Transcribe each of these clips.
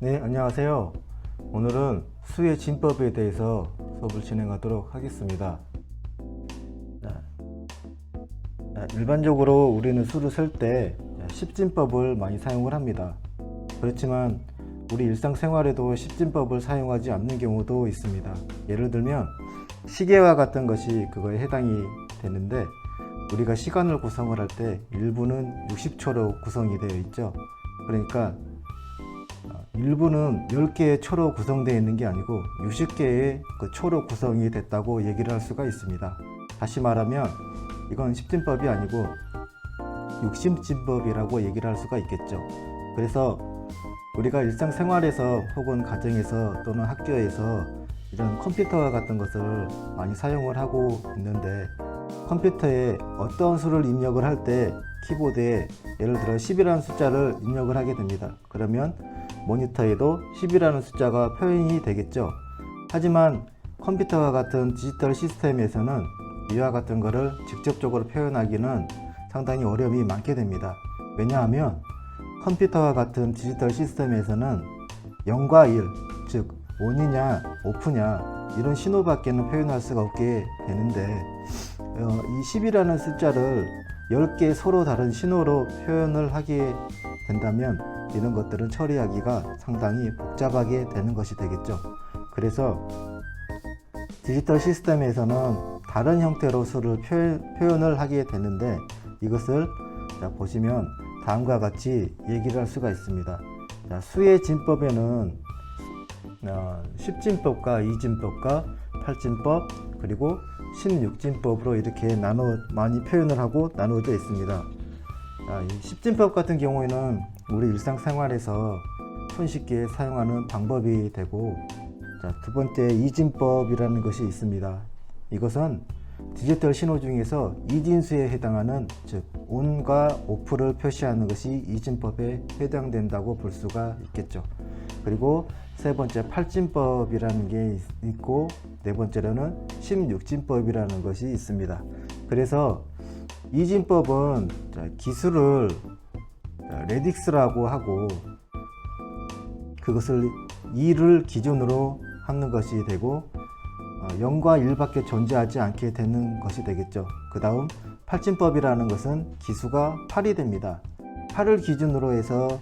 네, 안녕하세요. 오늘은 수의 진법에 대해서 수업을 진행하도록 하겠습니다. 일반적으로 우리는 수를 셀때 십진법을 많이 사용을 합니다. 그렇지만 우리 일상생활에도 십진법을 사용하지 않는 경우도 있습니다. 예를 들면 시계와 같은 것이 그거에 해당이 되는데 우리가 시간을 구성을 할 때 일부는 60초로 구성이 되어 있죠. 그러니까 일부는 10개의 초로 구성되어 있는 게 아니고 60개의 그 초로 구성이 됐다고 얘기를 할 수가 있습니다. 다시 말하면 이건 십진법이 아니고 육심진법이라고 얘기를 할 수가 있겠죠. 그래서 우리가 일상생활에서 혹은 가정에서 또는 학교에서 이런 컴퓨터와 같은 것을 많이 사용을 하고 있는데 컴퓨터에 어떤 수를 입력을 할 때 키보드에 예를 들어 10이라는 숫자를 입력을 하게 됩니다. 그러면 모니터에도 10이라는 숫자가 표현이 되겠죠. 하지만 컴퓨터와 같은 디지털 시스템에서는 이와 같은 것을 직접적으로 표현하기는 상당히 어려움이 많게 됩니다. 왜냐하면 컴퓨터와 같은 디지털 시스템에서는 0과 1, 즉 온이냐 오프냐 이런 신호밖에는 표현할 수가 없게 되는데 어, 이 10이라는 숫자를 10개 서로 다른 신호로 표현을 하게 된다면 이런 것들은 처리하기가 상당히 복잡하게 되는 것이 되겠죠. 그래서 디지털 시스템에서는 다른 형태로 수를 표현, 을 하게 되는데 이것을 자, 보시면 다음과 같이 얘기를 할 수가 있습니다. 자, 수의 진법에는 어, 10진법과 2진법과 8진법 그리고 16진법으로 이렇게 나눠 많이 표현을 하고 나누어져 있습니다. 자, 이 10진법 같은 경우에는 우리 일상생활에서 손쉽게 사용하는 방법이 되고 자, 두 번째 이진법이라는 것이 있습니다. 이것은 디지털 신호 중에서 이진수에 해당하는 즉 온과 오프를 표시하는 것이 이진법에 해당된다고 볼 수가 있겠죠. 그리고 세 번째 팔진법이라는 게 있고 네 번째로는 16진법이라는 것이 있습니다. 그래서 이진법은 기술을 레딕스라고 하고 그것을 2를 기준으로 하는 것이 되고 0과 1밖에 존재하지 않게 되는 것이 되겠죠. 그 다음 팔진법이라는 것은 기수가 8이 됩니다. 8을 기준으로 해서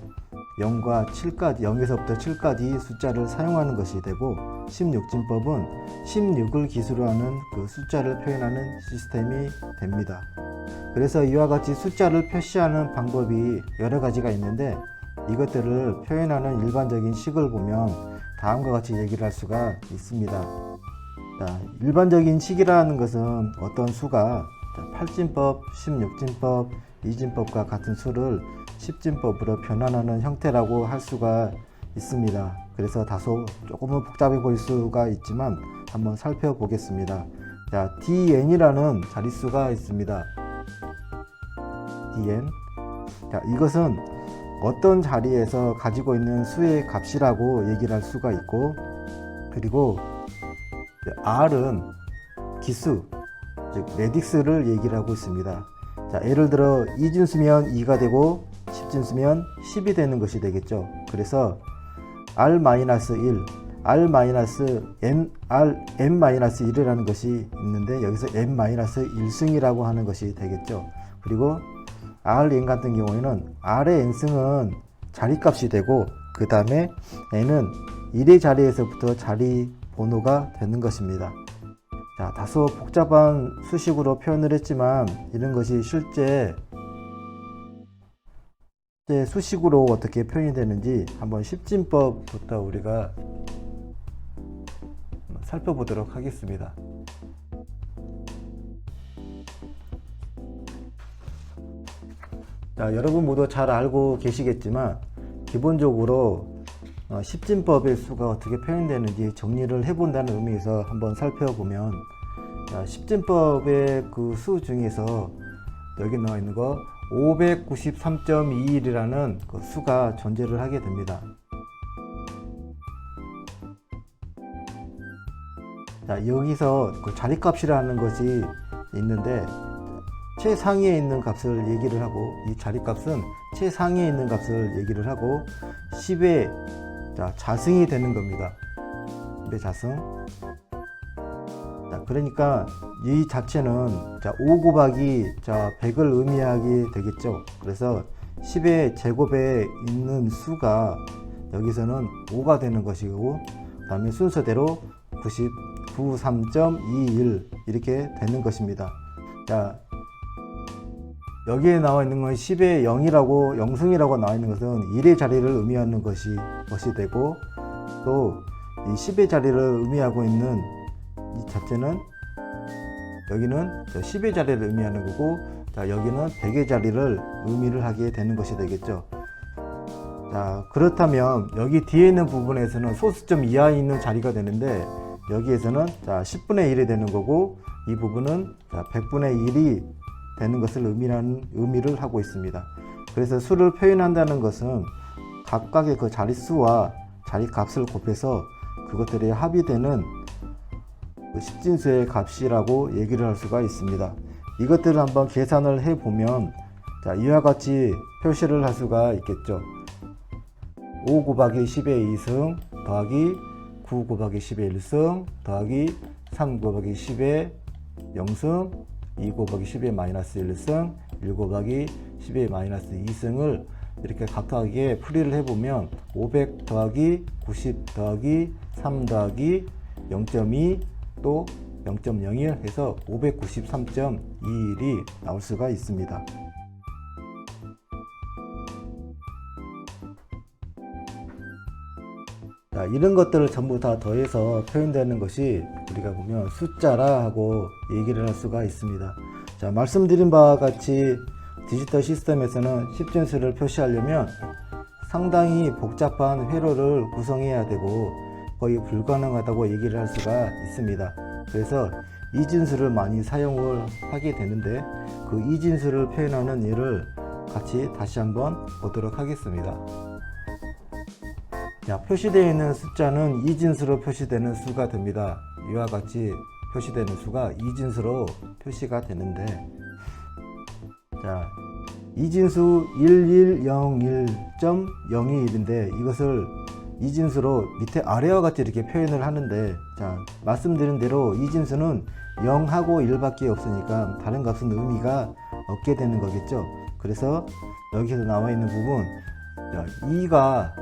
0과 7까지 0에서부터 7까지 숫자를 사용하는 것이 되고 16진법은 16을 기수로 하는 그 숫자를 표현하는 시스템이 됩니다. 그래서 이와 같이 숫자를 표시하는 방법이 여러 가지가 있는데 이것들을 표현하는 일반적인 식을 보면 다음과 같이 얘기를 할 수가 있습니다. 자, 일반적인 식이라는 것은 어떤 수가 8진법, 16진법, 2진법과 같은 수를 10진법으로 변환하는 형태라고 할 수가 있습니다. 그래서 다소 조금은 복잡해 보일 수가 있지만 한번 살펴보겠습니다. 자, dn이라는 자릿수가 있습니다. dn. 자, 이것은 어떤 자리에서 가지고 있는 수의 값이라고 얘기를 할 수가 있고, 그리고 r은 기수, 즉 레딕스를 얘기를 하고 있습니다. 자, 예를 들어 2진수면 2가 되고 10진수면 10이 되는 것이 되겠죠. 그래서 r-1, r-m, r, m-1이라는 것이 있는데 여기서 m-1승이라고 하는 것이 되겠죠. 그리고 rn 같은 경우에는 r의 n승은 자리값이 되고 그 다음에 n은 1의 자리에서부터 자리 번호가 되는 것입니다. 자, 다소 복잡한 수식으로 표현을 했지만 이런 것이 실제 수식으로 어떻게 표현이 되는지 한번 십진법부터 우리가 살펴보도록 하겠습니다. 자, 여러분 모두 잘 알고 계시겠지만 기본적으로 어, 십진법의 수가 어떻게 표현되는지 정리를 해본다는 의미에서 한번 살펴보면 자, 십진법의 그 수 중에서 여기 나와 있는 거 593.21이라는 그 수가 존재를 하게 됩니다. 자, 여기서 그 자리값이라는 것이 있는데 최상위에 있는 값을 얘기를 하고 이 자리값은 최상위에 있는 값을 얘기를 하고 10의 자, 자승이 되는 겁니다. 2배 자승. 자, 그러니까 이 자체는 자, 5 곱하기 자, 100을 의미하게 되겠죠. 그래서 10의 제곱에 있는 수가 여기서는 5가 되는 것이고 그 다음에 순서대로 99.3.21 이렇게 되는 것입니다. 자, 여기에 나와 있는 건 10의 0이라고 0승이라고 나와 있는 것은 1의 자리를 의미하는 것이 것이 되고 또 이 10의 자리를 의미하고 있는 이 자체는 여기는 10의 자리를 의미하는 거고 자 여기는 100의 자리를 의미를 하게 되는 것이 되겠죠. 자 그렇다면 여기 뒤에 있는 부분에서는 소수점 이하에 있는 자리가 되는데 여기에서는 자 10분의 1이 되는 거고 이 부분은 자 100분의 1이 되는 것을 의미하는 의미를 하고 있습니다. 그래서 수를 표현한다는 것은 각각의 그 자릿수와 자리값을 곱해서 그것들이 합의되는 그 십진수의 값이라고 얘기를 할 수가 있습니다. 이것들을 한번 계산을 해 보면 자 이와 같이 표시를 할 수가 있겠죠. 5 곱하기 10의 2승 더하기 9 곱하기 10의 1승 더하기 3 곱하기 10의 0승 2 곱하기 10의 마이너스 1승 1 곱하기 10의 마이너스 2승을 이렇게 각각에 풀이를 해보면 500 더하기 90 더하기 3 더하기 0.2 또 0.01 해서 593.21이 나올 수가 있습니다. 자, 이런 것들을 전부 다 더해서 표현되는 것이 우리가 보면 숫자라 하고 얘기를 할 수가 있습니다. 자, 말씀드린 바와 같이 디지털 시스템에서는 십진수를 표시하려면 상당히 복잡한 회로를 구성해야 되고 거의 불가능하다고 얘기를 할 수가 있습니다. 그래서 이진수를 많이 사용을 하게 되는데 그 이진수를 표현하는 예를 같이 다시 한번 보도록 하겠습니다. 자, 표시되어 있는 숫자는 이진수로 표시되는 수가 됩니다. 이와 같이 표시되는 수가 이진수로 표시가 되는데 자, 이진수 1101.021인데 이것을 이 진수로 밑에 아래와 같이 이렇게 표현을 하는데 자, 말씀드린 대로 이 진수는 0하고 1밖에 없으니까 다른 값은 의미가 없게 되는 거겠죠. 그래서 여기서 나와 있는 부분 자, 2가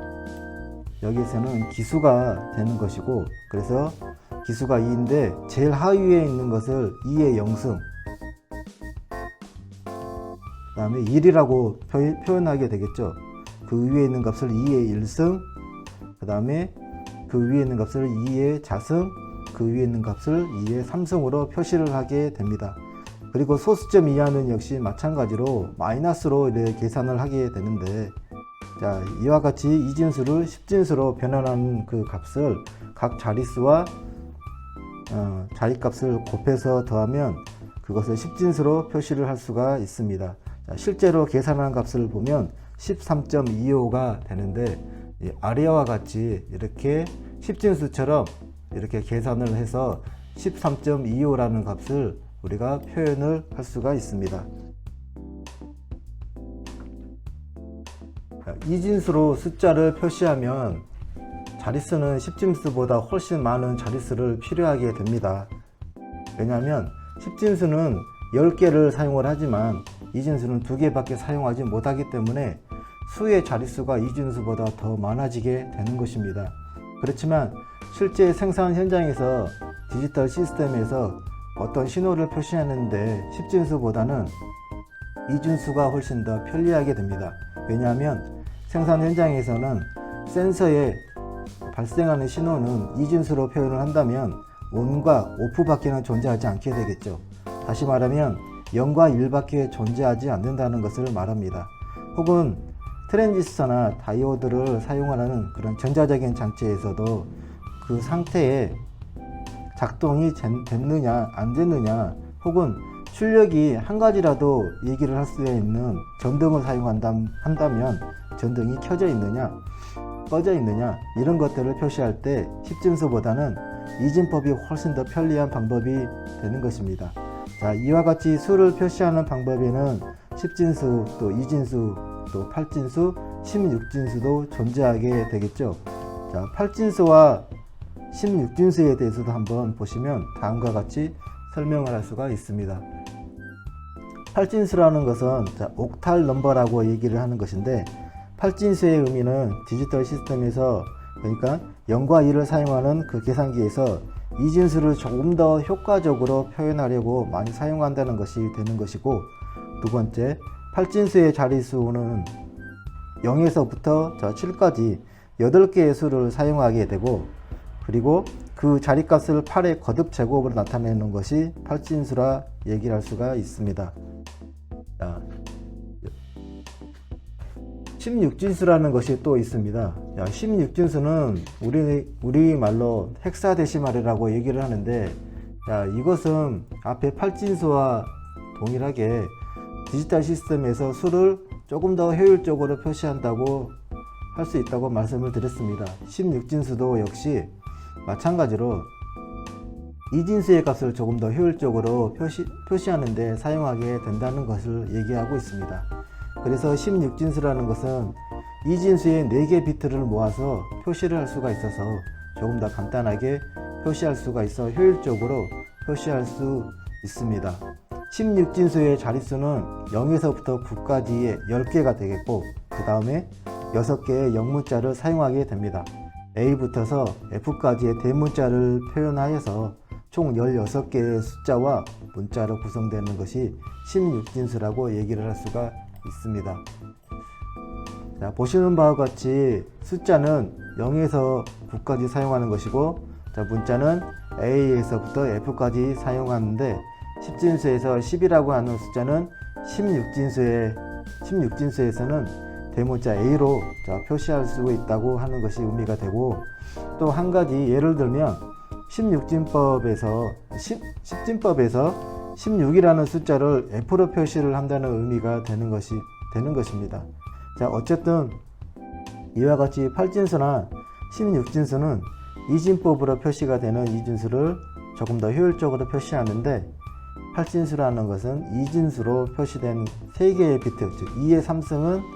여기서는 기수가 되는 것이고 그래서 기수가 2인데 제일 하위에 있는 것을 2의 0승 그 다음에 1이라고 표, 현하게 되겠죠 그 위에 있는 값을 2의 1승 그 다음에 그 위에 있는 값을 2의 자승 그 위에 있는 값을 2의 3승으로 표시를 하게 됩니다 그리고 소수점 이하는 역시 마찬가지로 마이너스로 계산을 하게 되는데 자, 이와 같이 이진수를 십진수로 변환하는 그 값을 각 자릿수와 어, 자리값을 곱해서 더하면 그것을 십진수로 표시를 할 수가 있습니다. 자, 실제로 계산한 값을 보면 13.25가 되는데 이 아래와 같이 이렇게 십진수처럼 이렇게 계산을 해서 13.25라는 값을 우리가 표현을 할 수가 있습니다. 이진수로 숫자를 표시하면 자릿수는 십진수보다 훨씬 많은 자릿수를 필요하게 됩니다. 왜냐하면 십진수는 10개를 사용을 하지만 이진수는 2개밖에 사용하지 못하기 때문에 수의 자릿수가 이진수보다 더 많아지게 되는 것입니다. 그렇지만 실제 생산 현장에서 디지털 시스템에서 어떤 신호를 표시하는데 십진수보다는 이진수가 훨씬 더 편리하게 됩니다. 왜냐하면 생산 현장에서는 센서에 발생하는 신호는 이진수로 표현을 한다면 ON과 OFF밖에는 존재하지 않게 되겠죠. 다시 말하면 0과 1밖에 존재하지 않는다는 것을 말합니다. 혹은 트랜지스터나 다이오드를 사용하는 그런 전자적인 장치에서도 그 상태에 작동이 됐느냐 안 됐느냐 혹은 출력이 한 가지라도 얘기를 할 수 있는 전등을 사용한다면 전등이 켜져 있느냐 꺼져 있느냐 이런 것들을 표시할 때 십진수보다는 이진법이 훨씬 더 편리한 방법이 되는 것입니다. 자 이와 같이 수를 표시하는 방법에는 십진수 또 이진수 또 팔진수 16진수도 존재하게 되겠죠. 자, 8진수와 16진수에 대해서도 한번 보시면 다음과 같이 설명을 할 수가 있습니다. 8진수라는 것은 자, 옥탈 넘버라고 얘기를 하는 것인데 8진수의 의미는 디지털 시스템에서 그러니까 0과 2를 사용하는 그 계산기에서 이 진수를 조금 더 효과적으로 표현하려고 많이 사용한다는 것이 되는 것이고 두 번째 8진수의 자리수는 0에서부터 7까지 8개의 수를 사용하게 되고 그리고 그 자리값을 8의 거듭 제곱으로 나타내는 것이 8진수라 얘기를 할 수가 있습니다. 자, 16진수라는 것이 또 있습니다. 야, 16진수는 우리 우리 말로 헥사데시말이라고 얘기를 하는데 야, 이것은 앞에 8진수와 동일하게 디지털 시스템에서 수를 조금 더 효율적으로 표시한다고 할 수 있다고 말씀을 드렸습니다. 16진수도 역시 마찬가지로 이진수의 값을 조금 더 효율적으로 표시, 표시하는데 사용하게 된다는 것을 얘기하고 있습니다. 그래서 16진수라는 것은 이진수의 4개 비트를 모아서 표시를 할 수가 있어서 조금 더 간단하게 표시할 수가 있어 효율적으로 표시할 수 있습니다. 16진수의 자릿수는 0에서부터 9까지의 10개가 되겠고 그 다음에 6개의 영문자를 사용하게 됩니다. A부터서 F까지의 대문자를 표현하여서 총 16개의 숫자와 문자로 구성되는 것이 16진수라고 얘기를 할 수가 있습니다. 자, 보시는 바와 같이 숫자는 0에서 9까지 사용하는 것이고 자, 문자는 A에서부터 F까지 사용하는데 10진수에서 10이라고 하는 숫자는 16진수의 16진수에서는 대문자 A로 자, 표시할 수 있다고 하는 것이 의미가 되고 또 한 가지 예를 들면 16진법에서 10, 10진법에서 16이라는 숫자를 F로 표시를 한다는 의미가 되는 것이 되는 것입니다. 자, 어쨌든 이와 같이 8진수나 16진수는 이진법으로 표시가 되는 이진수를 조금 더 효율적으로 표시하는데 8진수라는 것은 이진수로 표시된 3개의 비트, 즉 2의 3승은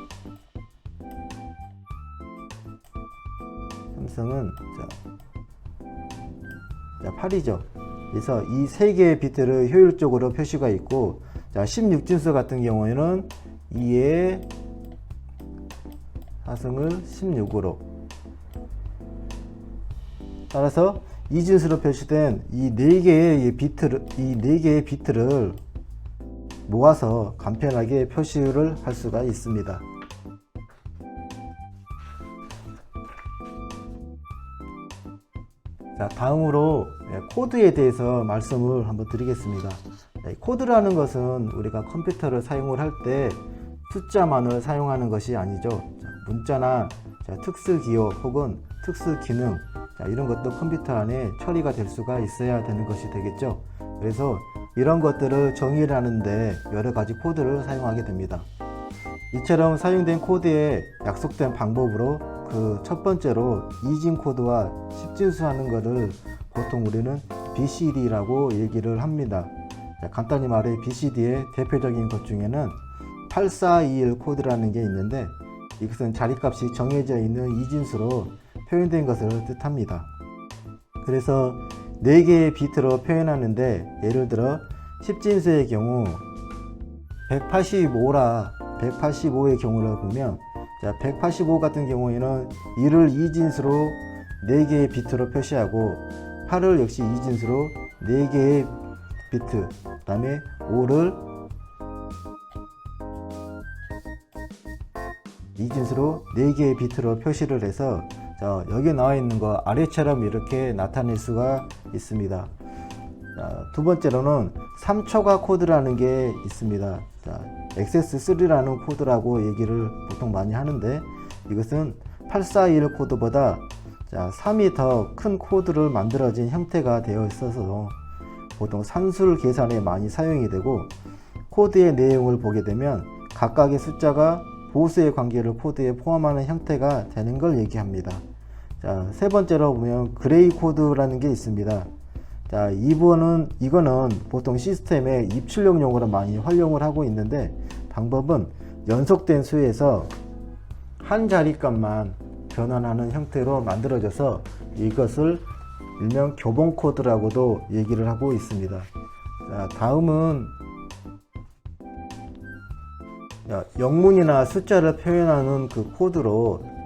삼성은 자, 자 8이죠. 그래서 이세 개의 비트를 효율적으로 표시가 있고 자 16진수 같은 경우에는 2의 4승을 16으로 따라서 이진수로 표시된 이 네 개의 비트를 이 네 개의 비트를 모아서 간편하게 표시를 할 수가 있습니다. 자, 다음으로 예, 코드에 대해서 말씀을 한번 드리겠습니다. 예, 코드라는 것은 우리가 컴퓨터를 사용을 할 때 숫자만을 사용하는 것이 아니죠. 자, 문자나 자, 특수 기호 혹은 특수 기능 자, 이런 것도 컴퓨터 안에 처리가 될 수가 있어야 되는 것이 되겠죠. 그래서 이런 것들을 정의를 하는데 여러 가지 코드를 사용하게 됩니다. 이처럼 사용된 코드에 약속된 방법으로 그 첫 번째로 이진 코드와 10진수 하는 것을 보통 우리는 BCD라고 얘기를 합니다. 자, 간단히 말해 BCD의 대표적인 것 중에는 8421 코드라는 게 있는데 이것은 자리값이 정해져 있는 이진수로 표현된 것을 뜻합니다. 그래서 4개의 비트로 표현하는데 예를 들어 10진수의 경우 185라 185의 경우를 보면 자, 185 같은 경우에는 1을 2진수로 4개의 비트로 표시하고 8을 역시 2진수로 4개의 비트 그 다음에 5를 2진수로 4개의 비트로 표시를 해서 자, 여기 나와 있는 거 아래처럼 이렇게 나타낼 수가 있습니다. 자, 두 번째로는 3초가 코드라는 게 있습니다. 자, XS3라는 코드라고 얘기를 보통 많이 하는데 이것은 841 코드보다 자, 3이 더 큰 코드를 만들어진 형태가 되어 있어서 보통 산술 계산에 많이 사용이 되고 코드의 내용을 보게 되면 각각의 숫자가 보수의 관계를 코드에 포함하는 형태가 되는 걸 얘기합니다. 자, 세 번째로 보면 그레이 코드라는 게 있습니다. 자, 이번은 이거는 보통 시스템의 입출력용으로 많이 활용을 하고 있는데 방법은 연속된 수에서 한 자리값만 전환하는 형태로 만들어져서 이것을 일명 교본 코드라고도 얘기를 하고 있습니다. 자, 다음은 자, 영문이나 숫자를 표현하는 그 코드로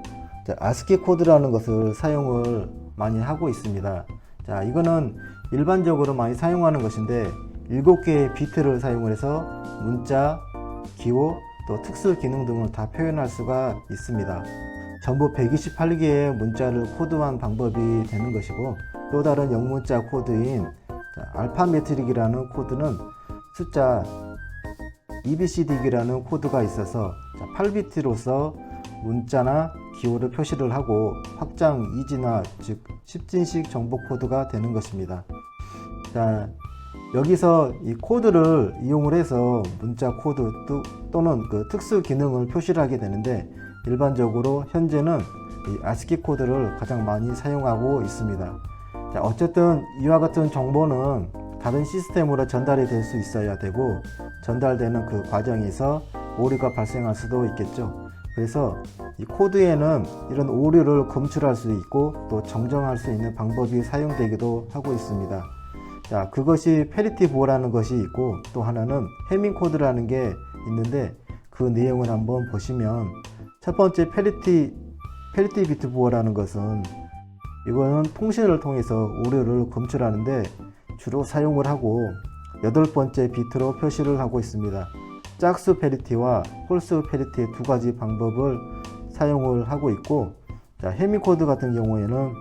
자, 아스키 코드라는 것을 사용을 많이 하고 있습니다. 자, 이거는 일반적으로 많이 사용하는 것인데 7개의 비트를 사용을 해서 문자, 기호, 또 특수 기능 등을 다 표현할 수가 있습니다. 전부 128개의 문자를 코드한 방법이 되는 것이고 또 다른 영문자 코드인 자, 알파메트릭이라는 코드는 숫자 EBCD기라는 코드가 있어서 8비트로서 문자나 기호를 표시를 하고 확장 2진화 즉 10진식 정보 코드가 되는 것입니다. 자, 여기서 이 코드를 이용을 해서 문자 코드 또- 또는 그 특수 기능을 표시를 하게 되는데 일반적으로 현재는 이 아스키 코드를 가장 많이 사용하고 있습니다. 자, 어쨌든 이와 같은 정보는 다른 시스템으로 전달이 될 수 있어야 되고 전달되는 그 과정에서 오류가 발생할 수도 있겠죠. 그래서 이 코드에는 이런 오류를 검출할 수 있고 또 정정할 수 있는 방법이 사용되기도 하고 있습니다. 자, 그것이 페리티 보어라는 것이 있고 또 하나는 해밍 코드라는 게 있는데 그 내용을 한번 보시면 첫 번째 페리티 페리티 비트 보어라는 것은 이거는 통신을 통해서 오류를 검출하는데 주로 사용을 하고 여덟 번째 비트로 표시를 하고 있습니다. 짝수 페리티와 홀수 페리티의 두 가지 방법을 사용을 하고 있고 자, 해밍 코드 같은 경우에는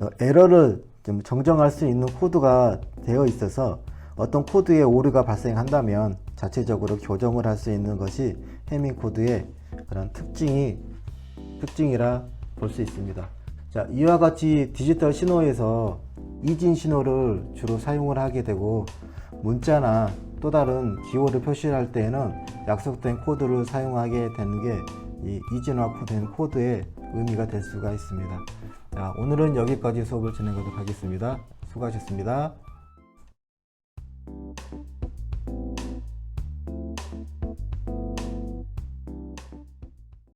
어, 에러를 좀 정정할 수 있는 코드가 되어 있어서 어떤 코드에 오류가 발생한다면 자체적으로 교정을 할 수 있는 것이 해밍 코드의 그런 특징이 특징이라 볼 수 있습니다. 자, 이와 같이 디지털 신호에서 이진 신호를 주로 사용을 하게 되고 문자나 또 다른 기호를 표시할 때에는 약속된 코드를 사용하게 되는 게 이 이진화된 코드의 의미가 될 수가 있습니다. 자, 오늘은 여기까지 수업을 진행하도록 하겠습니다. 수고하셨습니다.